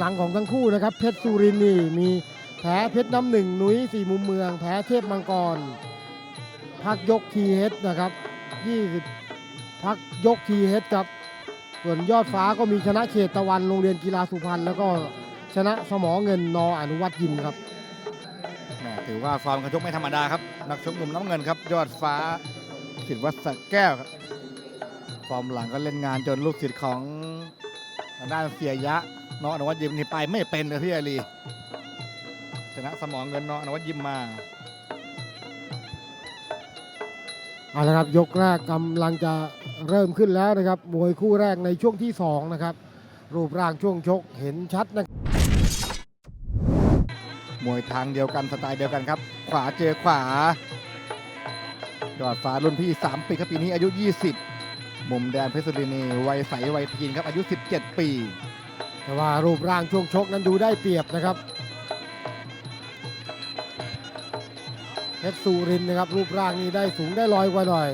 หลังของทั้งคู่นะครับ เพชรสุรินนี่มีแผลเพชรน้ำหนึ่งนุ้ยสี่มุมเมืองแผลเทพมังกร พักยกทีเฮดนะครับ20พักยกทีเฮดครับ ส่วนยอดฟ้าก็มีชนะเขตตะวันโรงเรียนกีฬาสุพรรณแล้วก็ชนะสมอเงินนออนุวัตยิมครับแหมถือว่าฟอร์มการชกไม่ธรรมดาครับนักชกหนุ่มน้ำเงินครับ ยอดฟ้าสิทธิ์วัดสระแก้วครับฟอร์มหลังก็เล่นงานจนลูกศิษย์ของ ทางด้านเสียยะน้องอนุวัฒน์ยิมนี่ไปไม่เป็นเลยพี่อาลีชนะสมองเงินน้องอนุวัฒน์ยิมมาเอาละครับยกแรกกำลังจะเริ่มขึ้นแล้วนะครับมวยคู่แรกในช่วงที่สองนะครับ รูปร่างช่วงชกเห็นชัดนะมวยทางเดียวกันสไตล์เดียวกันครับ ขวาเจอขวายอดฟ้ารุ่นพี่ 3 ปีครับปีนี้อายุ 20 มุมแดงเพชรสุรินีวัยใสวัยทีนครับอายุ 17 ปี แต่ว่ารูปร่างช่วงชกนั้นดูได้เปรียบนะครับเพชรสุรินทร์นะครับรูปร่างนี้ได้สูงได้ลอยกว่าหน่อย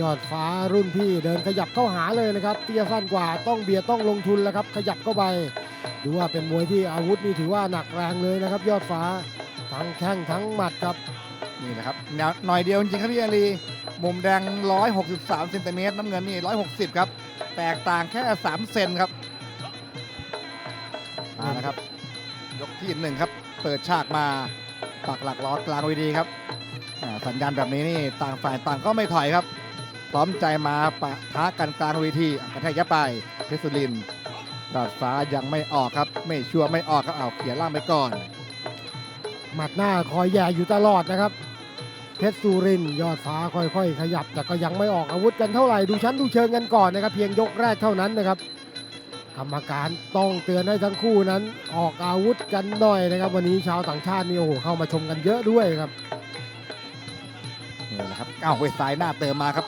ยอดฟ้ารุ่นพี่เดินขยับเข้าหาเลยนะครับเตี้ยสั้นกว่าต้องเบียดต้องลงทุนแล้วครับ ขยับเข้าไปดูว่าเป็นมวยที่อาวุธนี่ถือว่าหนักแรงเลยนะครับ ยอดฟ้าทั้งแข้งทั้งหมัดครับนี่แหละครับแนวหน่อยเดียวจริงๆครับพี่อาลี มุมแดง 163เซนติเมตรน้ำเงินนี่ 160 ครับ แตกต่างแค่ 3 เซนครับมาแล้วครับ ยกที่หนึ่งครับ เปิดฉากมาปักหลักล้อกลางเวทีครับ สัญญาณแบบนี้นี่ต่างฝ่ายต่างก็ไม่ถอยครับ พร้อมใจมาปะทะกันกลางเวทีกระแทกยับไปเพชรสุรินดาดฟ้ายังไม่ออกครับ ไม่ชัวร์ไม่ออกครับเอาเขียนล่างไปก่อน หมัดหน้าคอยแย่อยู่ตลอดนะครับ เพชรสุรินยอดฟ้าค่อยๆ ขยับ แต่ก็ยังไม่ออกอาวุธกันเท่าไหร่ดูชั้นดูเชิงกันก่อนนะครับ เพียงยกแรกเท่านั้นนะครับ กรรมการต้องเตือนให้ทั้งคู่นั้น ออกอาวุธกันหน่อยนะครับ วันนี้ชาวต่างชาตินี่โอ้โหเข้ามาชมกันเยอะด้วยครับนี่แหละครับอ้าวเวทซ้ายหน้าเติมมาครับ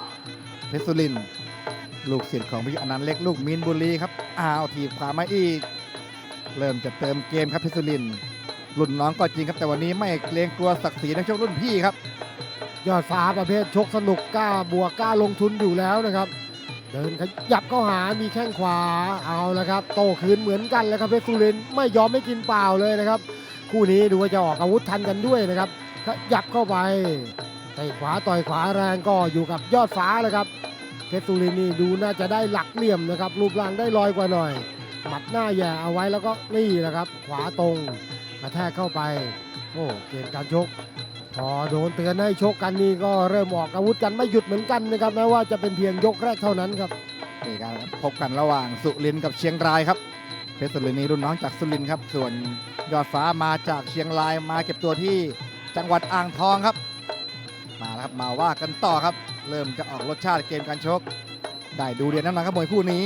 เพชรสุรินลูกศิษย์ของพี่อนันต์เล็กลูกมินบุรีครับอ้าวถีบขวามาอีก เริ่มจะเติมเกมครับเพชรสุรินรุ่นน้องก็จริงครับแต่วันนี้ไม่เกรงกลัวศักดิ์ศรีนักชกรุ่นพี่ครับ ยอดฟ้าประเภทชกสนุกกล้าบวกกล้าลงทุนอยู่แล้วนะครับ เดินขยับเข้าหามีแข้งขวาเอาละครับ โตคืนเหมือนกันแล้วครับเพชรสุรินไม่ยอมไม่กินเปล่าเลยนะครับ คู่นี้ดูว่าจะออกอาวุธทันกันด้วยนะครับขยับเข้าไปเตะขวาต่อยขวาแรงก็อยู่กับยอดฟ้าเลยครับเพชรสุรินนี่ดูน่าจะได้หลักเหลี่ยมนะครับ รูปร่างได้ลอยกว่าหน่อย หมัดหน้าแย่เอาไว้แล้วก็นี่นะครับ ขวาตรงกระแทกเข้าไป โอ้เกมการชก พอโดนเตือนให้ชกกันนี่ก็เริ่มออกอาวุธกันไม่หยุดเหมือนกันนะครับแม้ว่าจะเป็นเพียงยกแรกเท่านั้นครับนี่การพบกันระหว่างสุรินทร์กับเชียงรายครับเพชรสุรินทร์นี่รุ่นน้องจากสุรินทร์ครับ ส่วนยอดฟ้ามาจากเชียงรายมาเก็บตัวที่จังหวัดอ่างทองครับ มาแล้วครับมาว่ากันต่อครับ เริ่มจะออกรสชาติเกมการชก ได้ดูเรียนน้ำหนักครับมวยคู่นี้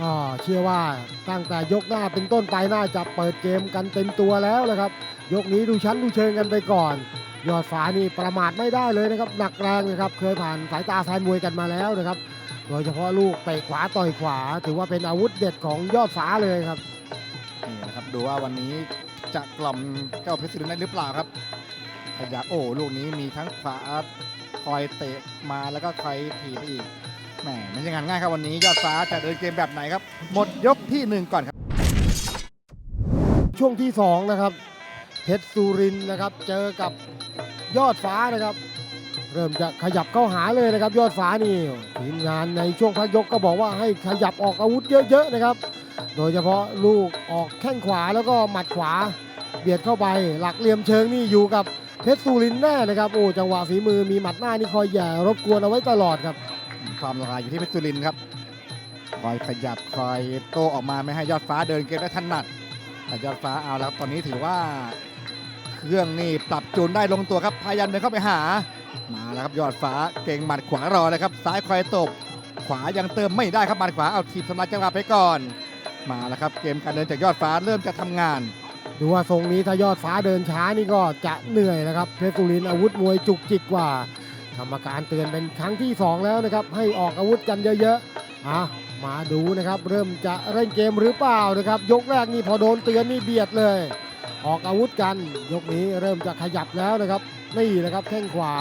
ก็เชื่อว่าตั้งแต่ยกหน้าเป็นต้นไปน่าจะเปิดเกมกันเต็มตัวแล้วนะครับ ยกนี้ดูชั้นดูเชิงกันไปก่อน ยอดฟ้านี่ประมาทไม่ได้เลยนะครับหนักแรงนะครับ เคยผ่านสายตาแฟนมวยกันมาแล้วนะครับ โดยเฉพาะลูกเตะขวาต่อยขวา ถือว่าเป็นอาวุธเด็ดของยอดฟ้าเลยครับนี่นะครับดูว่าวันนี้จะกล่อมเจ้าเพชรสุรินทร์ได้หรือเปล่าครับขยับโอ้ลูกนี้มีทั้งขวาคอยเตะมาแล้วก็คอยถีบไปอีกแหมไม่ใช่งานง่ายครับวันนี้ยอดฟ้าจะเดินเกมแบบไหนครับ หมดยกที่หนึ่งก่อนครับ ช่วงที่สองนะครับ เพชรสุรินนะครับ เจอกับยอดฟ้านะครับ เริ่มจะขยับเข้าหาเลยนะครับ ยอดฟ้านี่ทีมงานในช่วงพักยกก็บอกว่าให้ขยับออกอาวุธเยอะๆนะครับ โดยเฉพาะลูกออกแข้งขวาแล้วก็หมัดขวาเบียดเข้าไป หลักเหลี่ยมเชิงนี่อยู่กับเพชรสุรินแน่นะครับโอ้จังหวะฝีมือมีหมัดหน้านี่คอยแย่รบกวนเอาไว้ตลอดครับความลายอยู่ที่เพชรสุรินครับคอยขยับคอยโตออกมาไม่ให้ยอดฟ้าเดินเกมได้ถนัดแต่ยอดฟ้าเอาแล้วตอนนี้ถือว่า เครื่องนี่ปรับจูนได้ลงตัวครับพยายามเดินเข้าไปหา มาแล้วครับยอดฟ้าเก่งหมัดขวารอเลยครับ ซ้ายคอยตบ ขวายังเติมไม่ได้ครับหมัดขวาเอาทีบทำลายจังหวะไปก่อน มาแล้วครับเกมการเดินจากยอดฟ้าเริ่มจะทำงาน ดูว่าทรงนี้ถ้ายอดฟ้าเดินช้านี่ก็จะเหนื่อยนะครับเพชรสุรินอาวุธมวยจุกจิกกว่ากรรมการเตือนเป็นครั้งที่ 2 แล้วนะครับ ให้ออกอาวุธกันเยอะๆอะมาดูนะครับ เริ่มจะเล่นเกมหรือเปล่านะครับ ยกแรกนี่พอโดนเตือนนี่เบียดเลย ออกอาวุธกัน ยกนี้เริ่มจะขยับแล้วนะครับ นี่นะครับแข้งขวา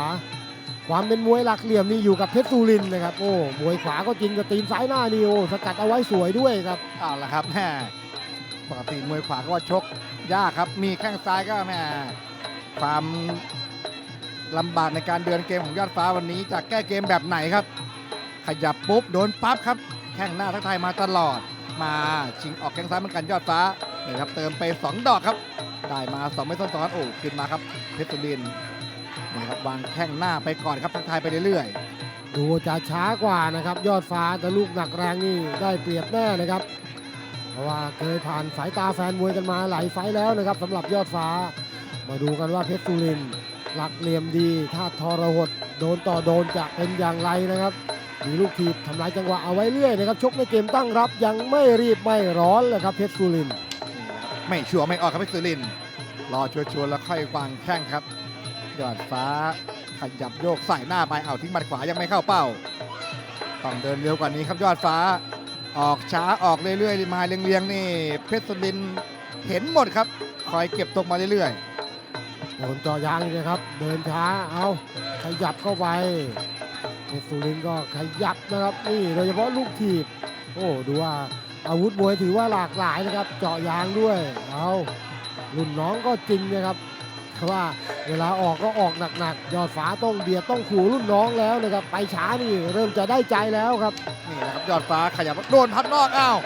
ความเป็นมวยหลักเหลี่ยมนี่อยู่กับเพชรสุรินนะครับ โอ้ มวยขวาก็จริงแต่ตีนซ้ายหน้านี่โอ้สกัดเอาไว้สวยด้วยครับเอาละครับแม่ปกติมวยขวาก็ว่าชกยากครับ มีแข้งซ้ายก็แม่ความลำบากในการเดินเกมของยอดฟ้าวันนี้จะแก้เกมแบบไหนครับ ขยับปุ๊บโดนปั๊บครับ แข้งหน้าทักทายมาตลอด มาชิงออกแข้งซ้ายเหมือนกันยอดฟ้านี่ครับเติมไป 2 ดอกครับ ได้มา2ไม่ซ้อนๆโอ้ขึ้นมาครับเพชรสุรินนี่ครับวางแข้งหน้าไปก่อนครับทักทายไปเรื่อยดูจะช้ากว่านะครับ ยอดฟ้าแต่ลูกหนักแรงนี่ได้เปรียบแน่นะครับ เพราะว่าเคยผ่านสายตาแฟนมวยกันมาหลายไฟแล้วนะครับสำหรับยอดฟ้า มาดูกันว่าเพชรสุรินหลักเหลี่ยมดีถ้าทรหดโดนต่อโดนจะเป็นอย่างไรนะครับมีลูกทีบทำลายจังหวะเอาไว้เรื่อยนะครับชกในเกมตั้งรับยังไม่รีบไม่ร้อนเลยครับเพชรสุรินทร์ ไม่ชัวร์ไม่ออกครับเพชรสุรินรอชัวร์ๆแล้วค่อยวางแข้งครับ ยอดฟ้าขยับโยกใส่หน้าไปเอาทิ้งหมัดขวายังไม่เข้าเป้า ต้องเดินเร็วกว่านี้ครับยอดฟ้า ออกช้าออกเรื่อยๆมาเรียงๆนี่ เพชรสุรินเห็นหมดครับ คอยเก็บตกมาเรื่อยโดนจาะยางอีกนะครับ เดินช้าเอาขยับเข้าไปเพชรสุรินก็ขยับนะครับนี่โดยเฉพาะลูกทีบ โอ้ดูว่า อาวุธมวยถือว่าหลากหลายนะครับ เจาะยางด้วยเอารุ่นน้องก็จริงนะครับแต่ว่าเวลาออกก็ออกหนักๆ ยอดฟ้าต้องเบียดต้องขู่รุ่นน้องแล้วนะครับ ไปช้านี่เริ่มจะได้ใจแล้วครับ นี่นะครับยอดฟ้าขยับโดนพับนอกอ้าว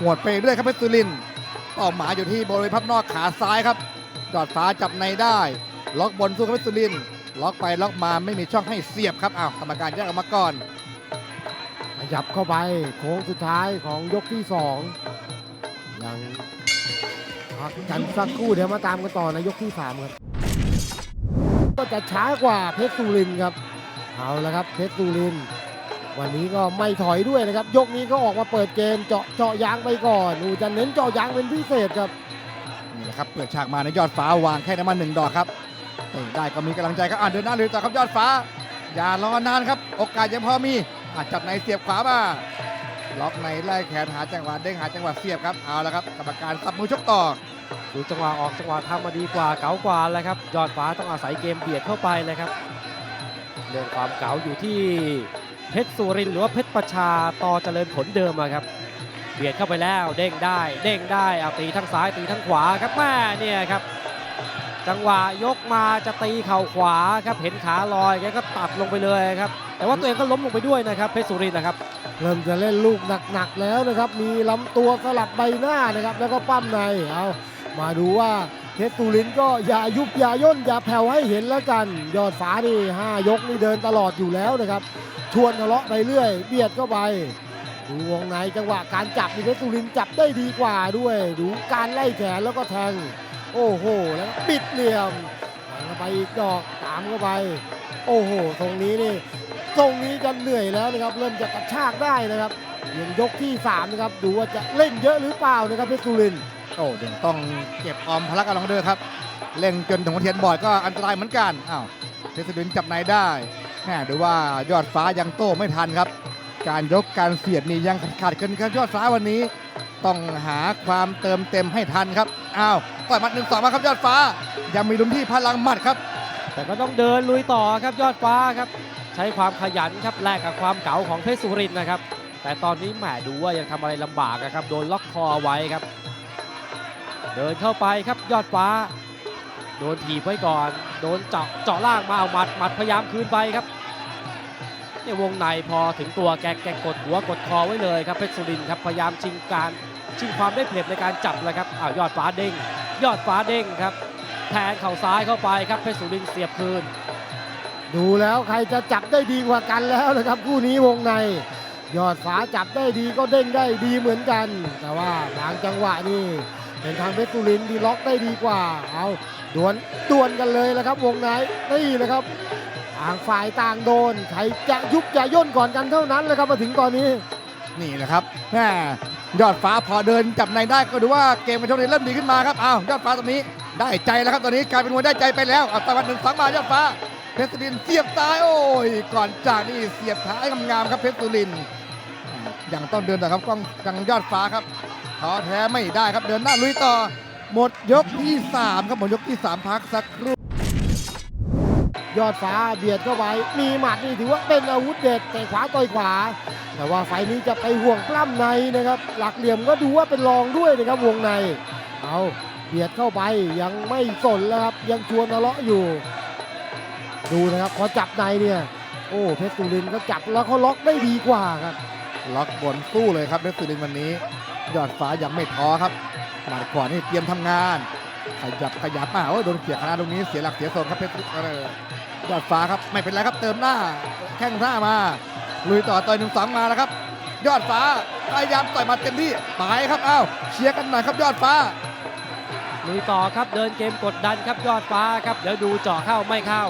หวดไปเรื่อยครับเพชรสุรินทร์เป้าหมายอยู่ที่บริเวณพับนอกขาซ้ายครับ ยอดฟ้าจับในได้ ล็อกบนสู้กับเพชรสุรินล็อกไปล็อกมาไม่มีช่องให้เสียบครับอ้าวกรรมการแยกออกมาก่อน ขยับเข้าไปโค้งสุดท้ายของยกที่สองยังพักกันสักครู่เดี๋ยวมาตามกันต่อในยกที่สามครับก็จะช้ากว่าเพชรสุรินครับเอาละครับเพชรสุรินวันนี้ก็ไม่ถอยด้วยนะครับ ยกนี้ก็ออกมาเปิดเกมเจาะเจาะยางไปก่อนอูจะเน้นเจาะยางเป็นพิเศษครับนี่แหละครับเปิดฉากมาในยอดฟ้าวางแค่น้ำมันหนึ่งดอกครับได้ก็มีกำลังใจครับอ่านเดินหน้าเลยต่อครับยอดฟ้า อย่ารอนานครับ โอกาสยังพอมี อาจับในเสียบขวามาล็อกในไล่แขนหาจังหวะเด้งหาจังหวะเสียบครับเอาละครับกรรมการสับมือชกต่อดูจังหวะออกจังหวะทำมาดีกว่าเก๋ากว่าแล้วครับยอดฟ้าต้องอาศัยเกมเบียดเข้าไปเลยครับเรื่องความเก๋าอยู่ที่เพชรสุรินหรือว่าเพชรประชาต่อเจริญผลเดิมครับ เบียดเข้าไปแล้วเด้งได้ เด้งได้เอาตีทั้งซ้ายตีทั้งขวาครับแม่เนี่ยครับ จังหวะยกมาจะตีเข่าขวาครับเห็นขาลอยแกก็ตัดลงไปเลยครับ แต่ว่าตัวเองก็ล้มลงไปด้วยนะครับเพชรสุรินทร์นะครับ เริ่มจะเล่นลูกหนักๆแล้วนะครับ มีลำตัวสลับใบหน้านะครับ แล้วก็ปั้มในเอามาดูว่าเพชรสุรินทร์ก็อย่ายุบอย่าย่นอย่าแผ่วให้เห็นแล้วกัน ยอดฟ้านี่ห้ายกนี่เดินตลอดอยู่แล้วนะครับชวนทะเลาะไปเรื่อย เบียดเข้าไปดูวงในจังหวะการจับนี่เพชรสุรินทร์จับได้ดีกว่าด้วย ดูการไล่แขนแล้วก็แทง โอ้โห แล้วปิดเหลี่ยมแทงเข้าไปอีกดอกตามเข้าไป โอ้โหตรงนี้นี่ตรงนี้จะเหนื่อยแล้วนะครับ เริ่มจะกระชากได้นะครับยังยกที่สามนะครับดูว่าจะเล่นเยอะหรือเปล่านะครับเพชรสุรินโอ้เดี๋ยต้องเก็บออมพลักกันลงด้อครับเล่นจนถึงเทียนบอดก็อันตรายเหมือนกันอ้าวเพชรสุรินจับในได้แม่ดูว่ายอดฟ้ายังโต้ไม่ทันครับ การยกการเสียดนี่ยังขาดๆกันครับยอดฟ้าวันนี้ ต้องหาความเติมเต็มให้ทันครับอ้าวต่อยหมัดหนึ่งสองมาครับยอดฟ้า ยังมีลุ้นที่พลังหมัดครับ แต่ก็ต้องเดินลุยต่อครับยอดฟ้าครับ ใช้ความขยันครับแลกกับความเก๋าของเพชรสุรินนะครับ แต่ตอนนี้แหมดูว่ายังทำอะไรลำบากนะครับโดนล็อกคอไว้ครับ เดินเข้าไปครับยอดฟ้า โดนถีบไว้ก่อน โดนเจาะเจาะล่างมาเอาหมัดหมัดพยายามคืนไปครับเนี่ยวงในพอถึงตัวแกแกกดหัวกดคอไว้เลยครับเพชรสุรินครับพยายามชิงการ ชิงความได้เปรียบในการจับเลยครับอ้าวยอดฟ้าเด้งยอดฟ้าเด้งครับแทงเข่าซ้ายเข้าไปครับเพชรสุรินทร์เสียบคืน ดูแล้วใครจะจับได้ดีกว่ากันแล้วนะครับคู่นี้วงใน ยอดฟ้าจับได้ดีก็เด้งได้ดีเหมือนกัน แต่ว่าบางจังหวะนี่เป็นทางเพชรสุรินทร์ที่ล็อกได้ดีกว่าเอาดวลดวลกันเลยนะครับ วงในนี่นะครับต่างฝ่ายต่างโดนใครจะยุบจะย่นก่อนกันเท่านั้นเลยครับมาถึงตอนนี้นี่นะครับแม่ ยอดฟ้าพอเดินจับในได้ก็ดูว่าเกมการชกเริ่มดีขึ้นมาครับอ้าวยอดฟ้าตรงนี้ได้ใจแล้วครับตอนนี้กลายเป็นมวยได้ใจไปแล้วอาตะวันหนึ่งสองมายอดฟ้าเพชรสุรินเสียบซ้ายโอ้ยก่อนจากนี่เสียบท้ายงามๆครับเพชรสุรินทร์ยังต้องเดินต่อครับกล้องกังยอดฟ้าครับท้อแท้ไม่ได้ครับเดินหน้าลุยต่อหมดยกที่ 3 ครับหมดยกที่ 3 พักสักครู่ ยอดฟ้าเบียดเข้าไป มีหมัดนี่ถือว่าเป็นอาวุธเด็ดแต่ขวาต่อยขวา แต่ว่าไฟนี้จะไปห่วงปล้ำในนะครับ หลักเหลี่ยมก็ดูว่าเป็นรองด้วยนะครับวงใน เอาเบียดเข้าไปยังไม่สนแล้วครับยังชวนทะเลาะอยู่ ดูนะครับพอจับในเนี่ย โอ้เพชรสุรินก็จับแล้วเขาล็อกได้ดีกว่าครับล็อกบนสู้เลยครับเพชรสุรินวันนี้ ยอดฟ้ายังไม่ท้อครับหมัดขวานี่เตรียมทำงาน ขยับขยับมาโอ้โดนเกี่ยคณะตรงนี้เสียหลักเสียทรงครับเพชรยอดฟ้าครับไม่เป็นไรครับเติมหน้า แข้งหน้ามาลุยต่อต่อยหนึ่งสองมาแล้วครับ ยอดฟ้าพยายามต่อยหมาเต็มที่ไปครับอ้าวเชียร์กันหน่อยครับยอดฟ้าลุยต่อครับเดินเกมกดดันครับยอดฟ้าครับเดี๋ยวดูเจาะเข้าไม่เข้า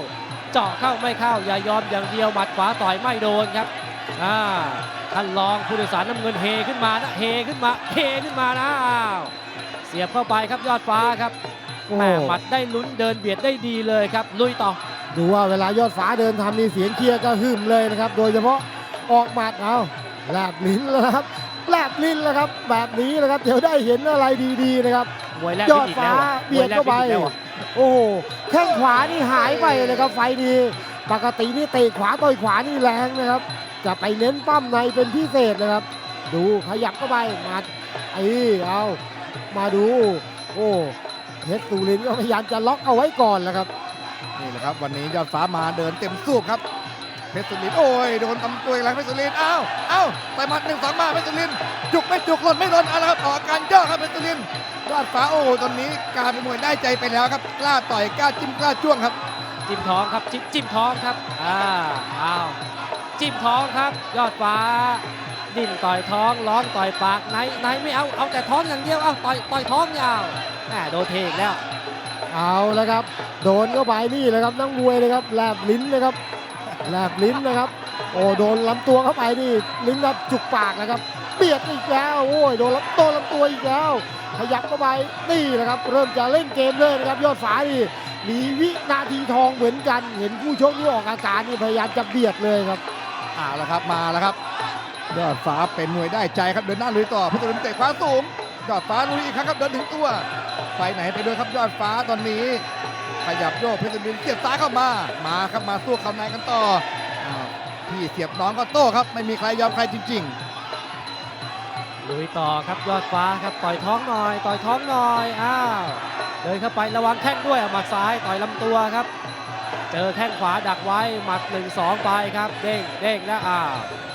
เจาะเข้าไม่เข้าอย่ายอมอย่างเดียวหมัดขวาต่อยไม่โดนครับอ่าท่านรองผู้โดยสารน้ำเงินเฮขึ้นมานะเฮขึ้นมาเฮขึ้นมานะอ้าว สียบเข้าไปครับยอดฟ้าครับโอ้แม่หมัดได้ลุ้นเดินเบียดได้ดีเลยครับ ลุยต่อ ดูว่าเวลายอดฟ้าเดินทำนี่เสียงเชียร์ก็หึมเลยนะครับ โดยเฉพาะออกหมัดเอาแลบลิ้นแล้วครับแลบลิ้นแล้วครับ แบบนี้นะครับ เดี๋ยวได้เห็นอะไรดีๆนะครับมวยแรกยอดอีกฟ้าแล้วอะเบียดเข้าไปมวยแรกอีกแล้วอะโอ้โหแข้งขวานี่หายไปเลยครับไฟดีปกตินี่เตะขวาต่อยขวานี่แรงนะครับ จะไปเน้นปั้มในเป็นพิเศษนะครับ ดูขยับเข้าไปหมัดไอ้เอา มาดู โอ้เพชรสุรินทร์ก็พยายามจะล็อกเอาไว้ก่อนแล้วครับ นี่แหละครับ วันนี้ยอดฟ้ามาเดินเต็มสูบครับ เพชรสุรินทร์โอ้ยโดนตำตัวอีกแล้วเพชรสุรินทร์อ้าวอ้าวไปหมัดหนึ่งสองมาเพชรสุรินทร์จุกไม่จุกหล่นไม่หล่นเอาละครับออกอาการย่อครับเพชรสุรินทร์ยอดฟ้าโอ้โหตอนนี้กลารเป็นมวยได้ใจไปแล้วครับกล้าต่อยกล้าจิ้มกล้าจ้วงครับ จิ้มท้องครับจิ้มจิ้มท้องครับอ่าอ้าวจิ้มท้องครับ ยอดฟ้า ดิ้นต่อยท้องร้องต่อยปากไหนไหนไม่เอาเอาแต่ท้องอย่างเดียวเอาต่อยต่อยท้องยาวแหมโดนเทอีกแล้ว เอาแล้วครับ โดนเข้าไปนี่เลยครับนักมวยเลยครับแลบลิ้นนะครับแลบลิ้นนะครับ โอ้โดนลำตัวเข้าไปนี่ลิ้นครับจุกปากนะครับเบียดอีกแล้วโอ้ยโดนลำตัวลำตัวอีกแล้ว ขยับเข้าไปนี่นะครับ เริ่มจะเล่นเกมเลยนะครับ ยอดฝานี่มีวินาทีทองเหมือนกัน เห็นผู้ชกที่ออกอาการนี่พยายามจะเบียดเลยครับเอาละครับมาแล้วครับ ยอดฟ้าเป็นมวยได้ใจครับเดินหน้าลุยต่อเพชรสุรินทร์เตะขวาสูงยอดฟ้าลุยอีกครั้งครับเดินถึงตัวไปไหนไปด้วยครับยอดฟ้าตอนนี้ ขยับโยกเพชรสุรินทร์เสียบซ้ายเข้ามามาครับมาสู้เข่าในกันต่ออพี่เสียบน้องก็โต้ครับ ไม่มีใครยอมใครจริงๆลุยต่อครับยอดฟ้าครับต่อยท้องหน่อย ต่อยท้องหน่อยอ้าวเดินเข้าไประวังแข้งด้วยหมัดซ้ายต่อยลำตัวครับ เจอแข้งขวาดักไว้หมัด1 2ไปครับ เด้งเด้งแล้วอ้าว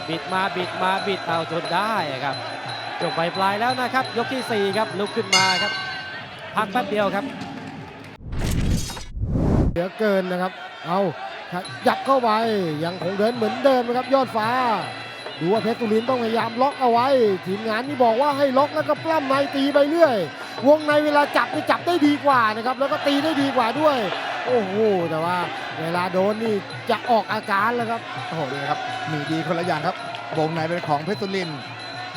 บิดมาบิดมาบิดเอาจนได้ครับจบไปปลายแล้วนะครับ ยกที่ 4 ครับลุกขึ้นมาครับ พักแป๊บเดียวครับเหลือเกินนะครับ เอายับเข้าไปยังคงเดินเหมือนเดิมนะครับยอดฟ้าดูว่าเพชรสุรินต้องพยายามล็อกเอาไว้ ทีมงานนี่บอกว่าให้ล็อกแล้วก็ปล้ำในตีไปเรื่อย วงในเวลาจับนี่จับได้ดีกว่านะครับ แล้วก็ตีได้ดีกว่าด้วย โอ้โหแต่ว่าเวลาโดนนี่จะออกอาการแล้วครับๆโอ้โหนี่ครับมีดีคนละอย่างครับวงในเป็นของเพชรสุรินทร์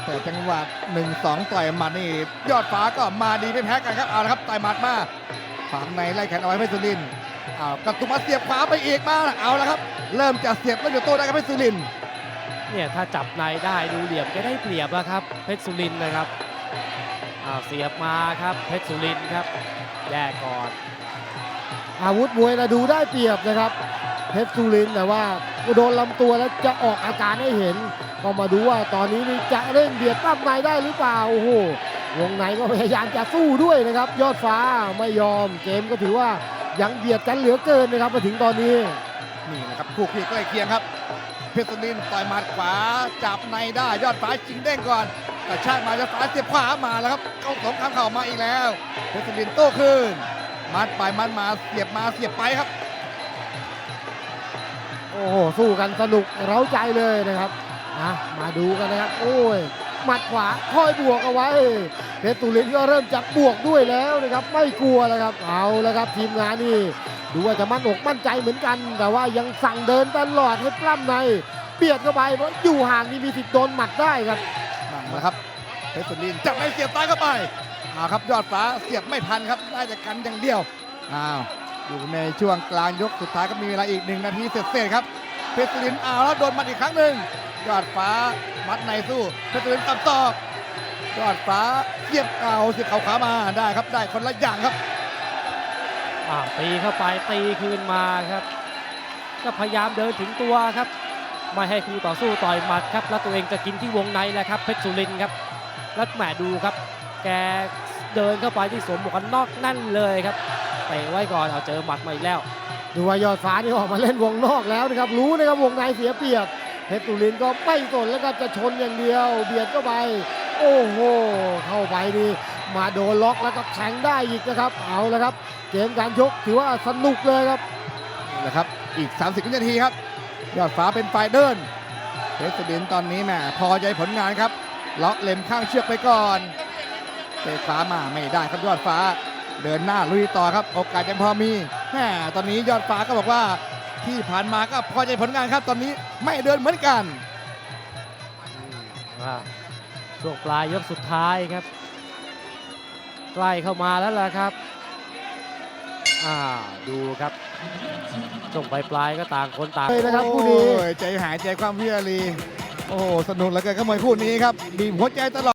แต่จังหวะ1 2ต่อยหมัดนี่ยอดฟ้าก็มาดีไม่แพ้กันครับเอาละครับต่อยหมัดมาขวางในไล่แขนเอาไว้เพชรสุรินทร์อ้าวกระตุกมาเสียบขวาไปอีกมาเอาละครับ เริ่มจะเสียบแล้วอยู่โต้ได้ครับเพชรสุรินทร์เนี่ยถ้าจับในได้ดูเหลี่ยมจะได้เปรียบแล้วครับเพชรสุรินทร์นะครับอ้าวเสียบมาครับเพชรสุรินทร์ครับแยกก่อน อาวุธมวยนะดูได้เปรียบนะครับเพชรสุรินแต่ว่าโดนลำตัวแล้วจะออกอาการให้เห็น ก็มาดูว่าตอนนี้นี่จะเร่งเบียดปั้มในได้หรือเปล่าโอ้โหวงในก็พยายามจะสู้ด้วยนะครับ ยอดฟ้าไม่ยอมเกมก็ถือว่ายังเบียดกันเหลือเกินนะครับมาถึงตอนนี้นี่นะครับคู่ขี้ใกล้เคียงครับ เพชรสุรินต่อยหมัดขวาจับในได้ยอดฟ้าชิงเด้งก่อนกระชากมายอดฟ้าเสียบขวามาแล้วครับเข้าสองคำเข่ามาอีกแล้ว เพชรสุรินโต้คืน มัดไปมัดมาเสียบมาเสียบไปครับ โอ้โหสู้กันสนุกเร้าใจเลยนะครับอะมาดูกันนะครับ โอ้ยหมัดขวาคอยบวกเอาไว้เพชรตุลินก็เริ่มจะบวกด้วยแล้วนะครับ ไม่กลัวแล้วครับ เอาแล้วครับทีมงานนี่ดูว่าจะมั่นอกมั่นใจเหมือนกัน แต่ว่ายังสั่งเดินตลอดให้ปล้ำในเบียดเข้าไปเพราะอยู่ห่างนี่มีสิทธิ์โดนหมัดได้ครับนั่นแหละครับ เพชรสุรินจับในเสียบซ้ายเข้าไปเอาครับยอดฟ้าเสียบไม่ทันครับได้แต่กันอย่างเดียวอ้าวอยู่ในช่วงกลางยกสุดท้ายก็มีเวลาอีกหนึ่งนาทีเสร็จๆครับเพชรสุรินทร์เอาแล้วโดนมัดอีกครั้งหนึ่งยอดฟ้ามัดในสู้เพชรสุรินตับต่อยอดฟ้าเสียบเอาเสียบเขาขามาได้ครับได้คนละอย่างครับอ่าตีเข้าไปตีคืนมาครับ ก็พยายามเดินถึงตัวครับ ไม่ให้คู่ต่อสู้ต่อยหมัดครับ แล้วตัวเองจะกินที่วงในแหละครับเพชรสุรินครับ แล้วแหมดูครับ แกเดินเข้าไปที่สวมหมวกกันน็อกนั่นเลยครับเตะไว้ก่อนเอาเจอหมัดมาอีกแล้ว ดูว่ายอดฟ้านี่ออกมาเล่นวงนอกแล้วนะครับรู้นะครับวงในเสียเปรียบเพชรสุรินทร์ก็ไม่สนแล้วครับจะชนอย่างเดียว เบียดเข้าไป โอ้โหเข้าไปนี่มาโดนล็อกแล้วก็แทงได้อีกนะครับเอาละครับ เกมการชกถือว่าสนุกเลยครับนี่แหละครับอีก 30วินาทีครับ ยอดฟ้าเป็นฝ่ายเดินเพชรสุรินทร์ตอนนี้แหมพอใจผลงานครับ ล็อกเล็มข้างเชือกไปก่อนเตะฟ้ามาไม่ได้ครับยอดฟ้า เดินหน้าลุยต่อครับ โอกาสยังพอมีแหมตอนนี้ยอดฟ้าก็บอกว่าที่ผ่านมาก็พอใจผลงานครับ ตอนนี้ไม่เดินเหมือนกันอ่าช่วงปลายยกสุดท้ายครับ ใกล้เข้ามาแล้วล่ะครับอ่าดูครับช่วงปลายปลายๆก็ต่างคนต่างเลยนะครับคู่นี้โอ้ยใจหายใจความพิอารี โอ้สนุกเหลือเกินครับมวยคู่นี้ครับบีบหัวใจตลอด